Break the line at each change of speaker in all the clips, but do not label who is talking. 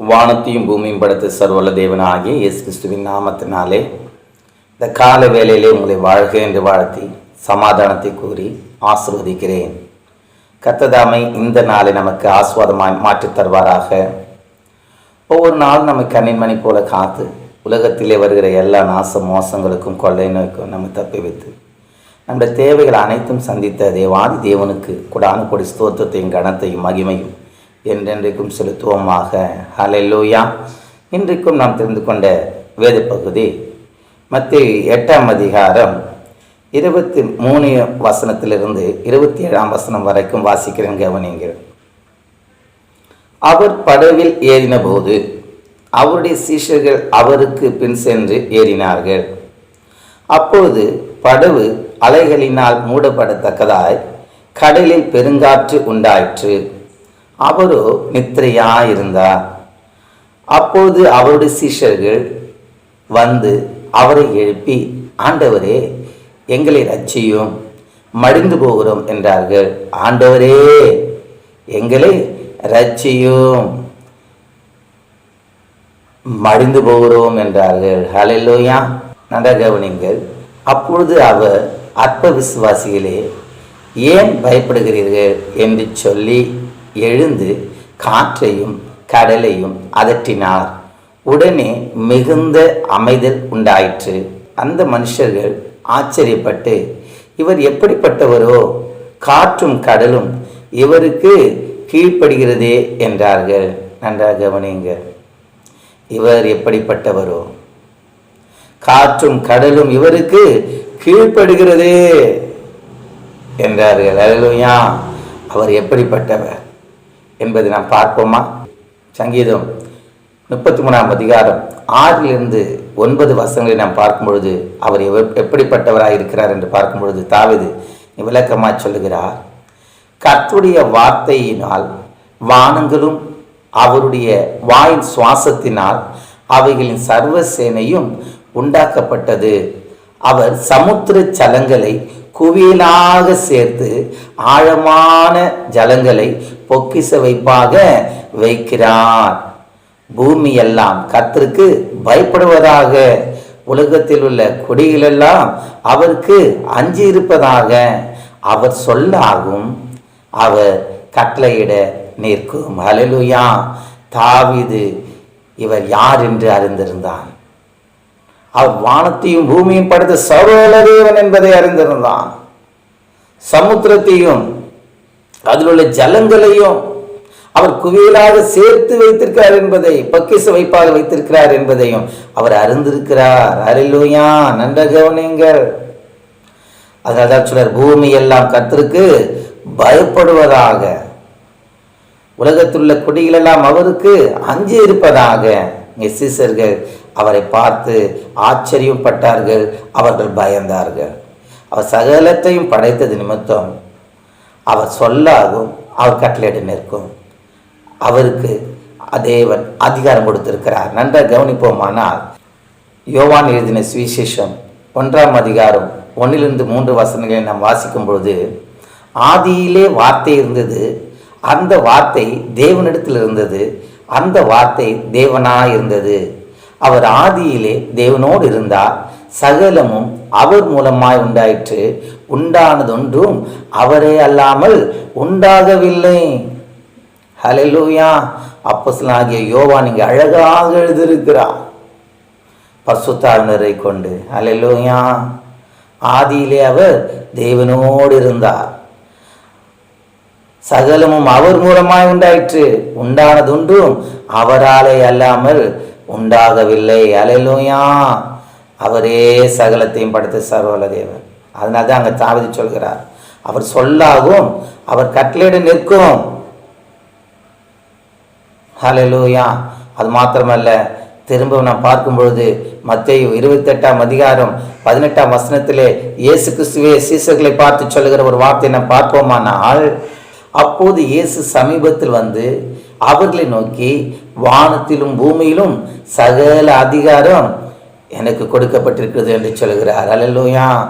வானத்தையும் பூமியும் படைத்த சர்வல தேவனாகிய இயேசு கிறிஸ்துவின் நாமத்தினாலே இந்த கால வேலையிலே உங்களை வாழ்க என்று வாழ்த்தி சமாதானத்தை கூறி ஆசிர்வதிக்கிறேன். கத்ததாமை இந்த நாளை நமக்கு ஆஸ்வாதமாய் மாற்றித் தருவாராக. ஒவ்வொரு நாளும் நம்ம கண்ணின்மணி போல காத்து உலகத்திலே வருகிற எல்லா நாச மோசங்களுக்கும் கொள்ளை நோய்க்கும் நம்ம தப்பி வைத்து நம்முடைய தேவைகள் அனைத்தும் சந்தித்த தேவாதி தேவனுக்கு கொடான கொடி ஸ்தோத்திரத்தையும் கனத்தையும் மகிமையும் என்றென்றைக்கும் செலுத்துவோமாக. ஹalleluya. இன்றைக்கும் நாம் தெரிந்து கொண்ட வேத பகுதி மத்திய எட்டாம் அதிகாரம் இருபத்தி மூணு வசனத்திலிருந்து இருபத்தி ஏழாம் வசனம் வரைக்கும் வாசிக்கிறேன் கவனிங்கள் அவர் படவில் ஏறினபோது அவருடைய சீஷர்கள் அவருக்கு பின் சென்று ஏறினார்கள். அப்போது படவு அலைகளினால் மூடப்படத்தக்கதாய் கடலில் பெருங்காற்று உண்டாயிற்று. அவரோ நித்திரையாயிருந்தார் அப்போது அவருடைய சீஷர்கள் வந்து அவரை எழுப்பி ஆண்டவரே எங்களை ரட்சியும் மடிந்து போகிறோம் என்றார்கள். ஆண்டவரே எங்களை ரட்சியும் மடிந்து போகிறோம் என்றார்கள். ஹலெல்லோயா நட கவனிங்கள் அப்பொழுது அவர் அற்ப விசுவாசிகளே ஏன் பயப்படுகிறீர்கள்? என்று சொல்லி எழுந்து காற்றையும் கடலையும் அதட்டினார் உடனே மிகுந்த அமைதல் உண்டாயிற்று. அந்த மனுஷர்கள் ஆச்சரியப்பட்டு இவர் எப்படிப்பட்டவரோ? காற்றும் கடலும் இவருக்கு கீழ்ப்படுகிறதே என்றார்கள். நன்றாக கவனியுங்க. இவர் எப்படிப்பட்டவரோ? காற்றும் கடலும் இவருக்கு கீழ்ப்படுகிறதே என்றார்கள். அலுவயா அவர் எப்படிப்பட்டவர்? என்பதை நாம் பார்ப்போமா? சங்கீதம் முப்பத்தி மூணாம் அதிகாரம். ஆறிலிருந்து ஒன்பது வசங்களை நாம் பார்க்கும் பொழுது அவர் எவர் எப்படிப்பட்டவராக இருக்கிறார் என்று பார்க்கும் பொழுது தாவிது விளக்கமாக சொல்லுகிறார் கத்துடைய வார்த்தையினால் வானங்களும் அவருடைய வாயின் சுவாசத்தினால் அவைகளின் சர்வ சேனையும் உண்டாக்கப்பட்டது. அவர் சமுத்திர ஜலங்களை குவியலாக சேர்த்து ஆழமான ஜலங்களை பொக்கிச வைப்பாக வைக்கிறார். பூமி எல்லாம் கத்திற்கு பயப்படுவதாக உலகத்தில் உள்ள கொடிகளெல்லாம் அவருக்கு அஞ்சி இருப்பதாக அவர் சொல்லாகும். அவர் கட்டளையிட நிற்கும். அலலுயா தாவிது இவர் யார் என்று அறிந்திருந்தான். அவர் வானத்தையும் பூமியும் படைத்த சர்வல தேவன் என்பதை அறிந்திருந்தான். சமுத்திரத்தையும் அதில் உள்ள ஜலங்களையும் அவர் குவியலாக சேர்த்து வைத்திருக்கிறார் என்பதை பக்கிச வைப்பாக வைத்திருக்கிறார் என்பதையும் அவர் அறிந்திருக்கிறார். அருளுயா நன்ற கவனிங்கள் அதனால்தான் சொல்றார் பூமி எல்லாம் கர்த்தருக்கு பயப்படுவதாக. உலகத்துள்ள உள்ள குடிகளெல்லாம் அவருக்கு அஞ்சி இருப்பதாக சீசர்கள் அவரை பார்த்து ஆச்சரியம் பட்டார்கள் அவர்கள் பயந்தார்கள். அவர் சகலத்தையும் படைத்தது நிமித்தம். அவர் சொல்லாகும் அவர் கட்டளையிட நிற்கும். அவருக்கு தேவன் அதிகாரம் கொடுத்திருக்கிறார். நன்றாக கவனிப்போமானால் யோவான் எழுதின சுவிசேஷம் ஒன்றாம் அதிகாரம் ஒன்றிலிருந்து மூன்று வசனங்களை நாம் வாசிக்கும் பொழுது ஆதியிலே வார்த்தை இருந்தது அந்த வார்த்தை தேவனிடத்தில் இருந்தது அந்த வார்த்தை தேவனாக இருந்தது அவர் ஆதியிலே தேவனோடு இருந்தார் சகலமும் அவர் மூலமாய் உண்டாயிற்று. உண்டானதொன்றும் அவரே அல்லாமல் உண்டாகவில்லை. ஹலெலூயா அப்போஸ்தலனாகிய யோவா இங்கே அழகாக எழுதியிருக்கிறார். பசுத்தாவினரை கொண்டு. ஹalleluya ஆதியிலே அவர் தேவனோடு இருந்தார். சகலமும் அவர் மூலமாய் உண்டாயிற்று. உண்டானதொன்றும் அவராலே அல்லாமல் உண்டாகவில்லை. அலையிலோயா அவரே சகலத்தையும் படுத்து சர்வல தேவன் அதனால தான் அங்கே தாவதி சொல்கிறார். அவர் சொல்லாகும் அவர் கட்டளையிட நிற்கும். ஹலலூயா அது மாத்திரமல்ல திரும்ப நான் பார்க்கும் பொழுது மத்திய இருபத்தெட்டாம் அதிகாரம் பதினெட்டாம் வசனத்திலே இயேசு கிறிஸ்துவே சீசர்களை பார்த்து சொல்லுகிற ஒரு வார்த்தை நான் பார்ப்போமானால் அப்போது இயேசு சமீபத்தில் வந்து அவர்களை நோக்கி வானத்திலும் பூமியிலும் சகல அதிகாரம் எனக்கு கொடுக்கப்பட்டிருக்கிறது என்று சொல்கிறார் அல்லேலூயா.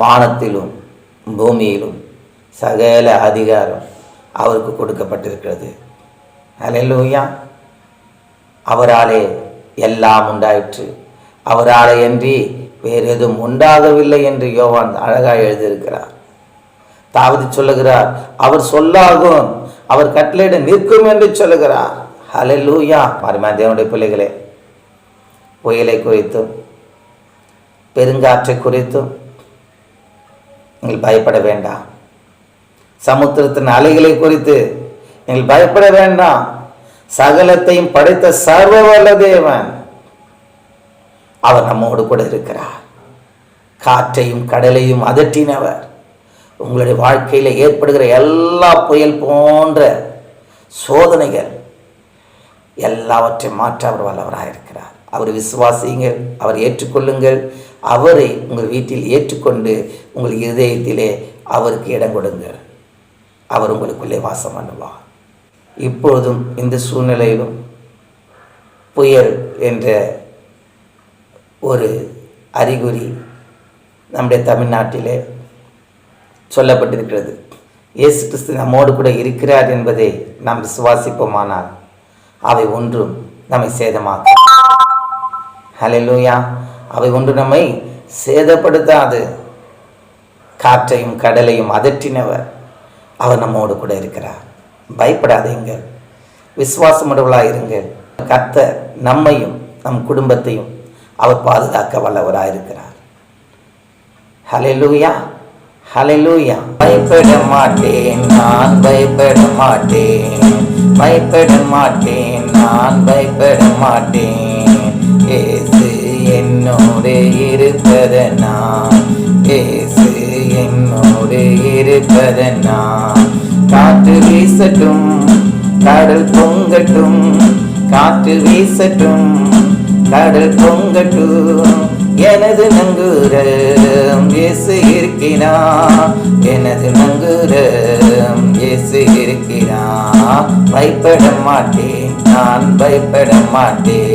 வானத்திலும் பூமியிலும் சகல அதிகாரம் அவருக்கு கொடுக்கப்பட்டிருக்கிறது. அல்லேலூயா. அவராலே எல்லாம் உண்டாயிற்று. அவராலே அன்றி வேறு எதுவும் உண்டாகவில்லை என்று யோவான் அழகாக எழுதியிருக்கிறார். தாவது சொல்லுகிறார் அவர் சொல்லாகும் அவர் கட்டளையிட நிற்கும் என்று சொல்லுகிறார். ஹalleluya மருமா தேவனுடைய பிள்ளைகளே. புயலை குறித்தும் பெருங்காற்றை குறித்தும் நீங்கள் பயப்பட வேண்டாம். சமுத்திரத்தின் அலைகளை குறித்து நீங்கள் பயப்பட வேண்டாம். சகலத்தையும் படைத்த சர்வ வல்ல தேவன் அவர் நம்மோடு கூட இருக்கிறார். காற்றையும் கடலையும் அதட்டினவர். உங்களுடைய வாழ்க்கையில் ஏற்படுகிற எல்லா புயல் போன்ற சோதனைகள் எல்லாவற்றையும் மாற்ற அவர் வல்லவராக இருக்கிறார் அவர் விசுவாசியுங்கள் அவர் ஏற்றுக்கொள்ளுங்கள். அவரை உங்கள் வீட்டில் ஏற்றுக்கொண்டு உங்கள் இதயத்திலே அவருக்கு இடம் கொடுங்கள். அவர் உங்களுக்குள்ளே வாசம் பண்ணுவார். இப்பொழுதும் இந்த சூழ்நிலையிலும் புயல் என்ற ஒரு அறிகுறி நம்முடைய தமிழ்நாட்டிலே சொல்லப்பட்டிருக்கிறது. இயேசு கிறிஸ்து நம்மோடு கூட இருக்கிறார் என்பதை நாம் விசுவாசிப்போமானால் அவை ஒன்றும் நம்மை சேதமாக்கும் ஹalleluya. அவை ஒன்று நம்மை சேதப்படுத்தாது. காற்றையும் கடலையும் அதற்றினவர். அவர் நம்மோடு கூட இருக்கிறார். பயப்படாதீங்கள் விசுவாசமுடவளாக இருங்கள். கர்த்தர் நம்மையும் நம் குடும்பத்தையும் அவர் பாதுகாக்க வல்லவராக இருக்கிறார். ஹalleluya. ஹalleluya. பயப்பட மாட்டேன் நான் பயப்பட மாட்டேன். பயப்பட மாட்டேன் நான் பயப்பட மாட்டேன். ஏசு என்னோடு இருப்பதனா ஏசு என்னோடு இருப்பதனா காற்று வீசட்டும் கடல் பொங்கட்டும் காற்று வீசட்டும் கடல் பொங்கட்டும். எனது நங்குரம் இயேசு இருக்கிறா? எனது நங்குரம் இயேசு இருக்கிறா? பயப்பட மாட்டேன் நான் பயப்பட மாட்டேன்.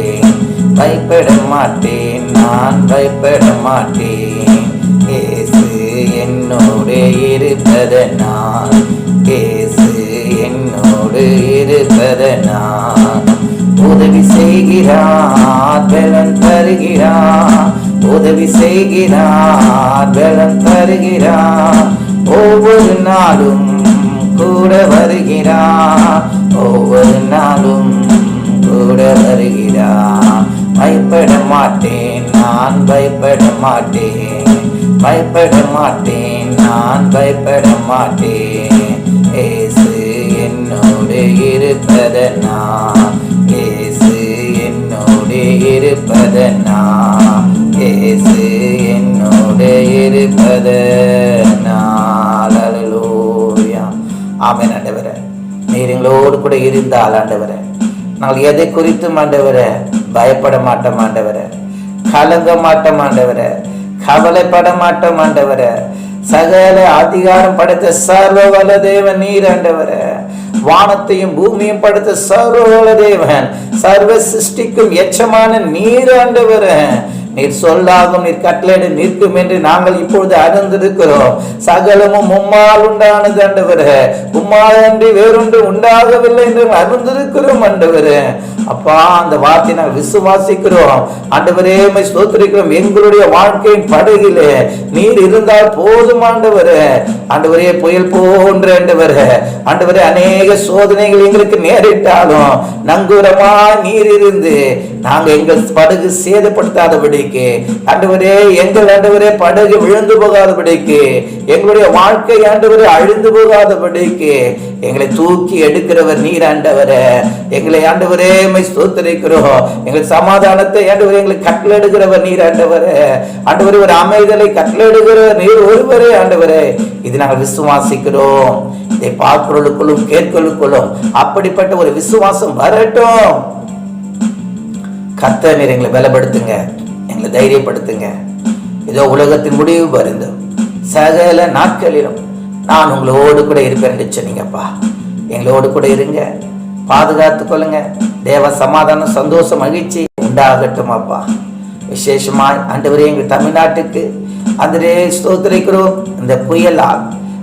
பயப்பட மாட்டேன் நான் பயப்பட மாட்டேன். ஏசு என்னோடு இருப்பதனால் ஏசு என்னோடு இருப்பதனால். உதவி செய்கிறார் பலன் தருகிறார். உதவி செய்கிறார் பலன் தருகிறார். ஒவ்வொரு நாளும் கூட வருகிறார் பயப்பட மாட்டேன் நான் பயப்பட மாட்டேன் பயப்பட மாட்டேன் நான் பயப்பட மாட்டேன் ஏசு என்னோடு இருப்பதனா ஏசு என்னோடு இருப்பதனா ஏசு என்னோடு இருப்பதனாலூயா ஆமே ஆண்டவரே. நீர் எங்களோடு கூட இருந்தால் ஆண்டவரே. நாங்கள் எதை குறித்தும் ஆண்டவரே பயப்பட மாட்டோம் ஆண்டவரே. கலங்க மாட்டோம் ஆண்டவரே. கவலைப்பட மாட்டோம் ஆண்டவரே. சகல அதிகாரம் படைத்த சர்வ வல்ல நீர் ஆண்டவரே. வானத்தையும் பூமியும் படைத்த சர்வ வல்ல தேவன். சர்வ சிருஷ்டிக்கும் எச்சமான நீர் ஆண்டவர. நீர் சொல்லாகும் நீர் கட்டளையிட நிற்கும் என்று நாங்கள் இப்பொழுது அறிந்திருக்கிறோம். சகலமும் உம்மால் உண்டானது ஆண்டவரே. உம்மால் அன்றி வேறொன்று உண்டாகவில்லை என்று அறிந்திருக்கிறோம் ஆண்டவர். அப்பா அந்த வார்த்தை நாங்கள் விசுவாசிக்கிறோம். ஆண்டவரேமை ஸ்தோத்திரிக்கிறோம். எங்களுடைய வாழ்க்கையின் படகிலே நீர் இருந்தால் போதும் ஆண்டவரே. ஆண்டவரே புயல் போன்ற ஆண்டவர். ஆண்டவரே அநேக சோதனைகள் எங்களுக்கு நேரிட்டாலும் நங்கூரமா நீர் இருந்து நாங்க எங்கள் படகு சேதப்படுத்தாதபடிக்கு ஆண்டவரே எங்கள் ஆண்டவரே படகு விழுந்து போகாதபடிக்கு எங்களுடைய வாழ்க்கை ஆண்டவரே அழிந்து போகாதபடிக்கு எங்களை தூக்கி எடுக்கிறவர் நீர் ஆண்டவரே. எங்களை ஆண்டவரே உம்மை ஸ்தோத்திரிக்கிறோம். எங்கள் சமாதானத்தை ஆண்டவர் எங்களுக்கு கட்டளெடுக்கிறவர் நீர் ஆண்டவரே. ஆண்டவரே ஒரு அமைதலை கட்டளெடுக்கிறவர் நீர் ஒருவரே ஆண்டவரே. இது நாங்கள் விசுவாசிக்கிறோம். இதை பார்க்கிறவர்களுக்குள்ளும் கேட்கிறவர்களுக்குள்ளும் அப்படிப்பட்ட ஒரு விசுவாசம் வரட்டும். கத்த நீர் எங்களை பலப்படுத்துங்க எங்களை தைரியப்படுத்துங்க. ஏதோ உலகத்தின் முடிவு வருது. சகல நாட்களிலும் நான் உங்களோடு கூட இருப்பேன் சொன்னீங்கப்பா. எங்களோடு கூட இருங்க பாதுகாத்து கொள்ளுங்க. தேவ சமாதானம் சந்தோஷம் மகிழ்ச்சி உண்டாகட்டும் அப்பா. விசேஷமாய் ஆண்டவரே எங்கள் தமிழ்நாட்டுக்கு அன்றே ஸ்தோத்திரிக்கிறோம். இந்த புயலால்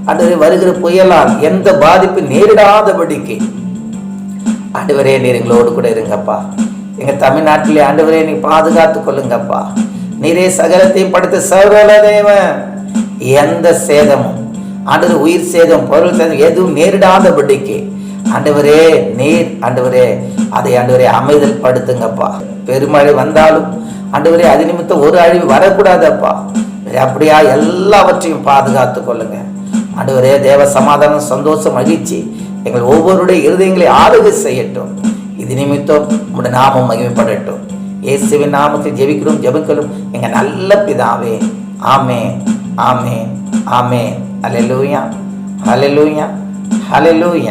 ஆண்டவரே வருகிற புயலால் எந்த பாதிப்பு நேரிடாதபடிக்கு ஆண்டவரே நீர் எங்களோடு கூட இருங்கப்பா. எங்க தமிழ்நாட்டிலே ஆண்டவரே நீ பாதுகாத்து கொள்ளுங்கப்பா. நீரே சகலத்தையும் படுத்த சர்வல தேவன் எந்த சேதமும் ஆண்டவர் உயிர் சேதம் பொருள் சேதம் எதுவும் நேரிடாதபடிக்கு ஆண்டவரே நீர் ஆண்டவரே அதை ஆண்டவரே அமைதல் படுத்துங்கப்பா பெருமழை வந்தாலும் ஆண்டவரே அது நிமித்தம் ஒரு அழிவு வரக்கூடாதப்பா. அப்படியா எல்லாவற்றையும் பாதுகாத்து கொள்ளுங்க. ஆண்டவரே தேவ சமாதானம் சந்தோஷம் மகிழ்ச்சி எங்கள் ஒவ்வொருடைய இருதயங்களை ஆளுகை செய்யட்டும். இது நிமித்தம் உங்களுடைய நாமம் மகிமைப்படட்டும். இயேசுவின் நாமத்தை ஜெபிக்கிறோம் ஜெபிக்கலும் எங்க நல்ல பிதாவே ஆமே ஆமே ஆமே ஹalleluya ஹalleluya ஹalleluya.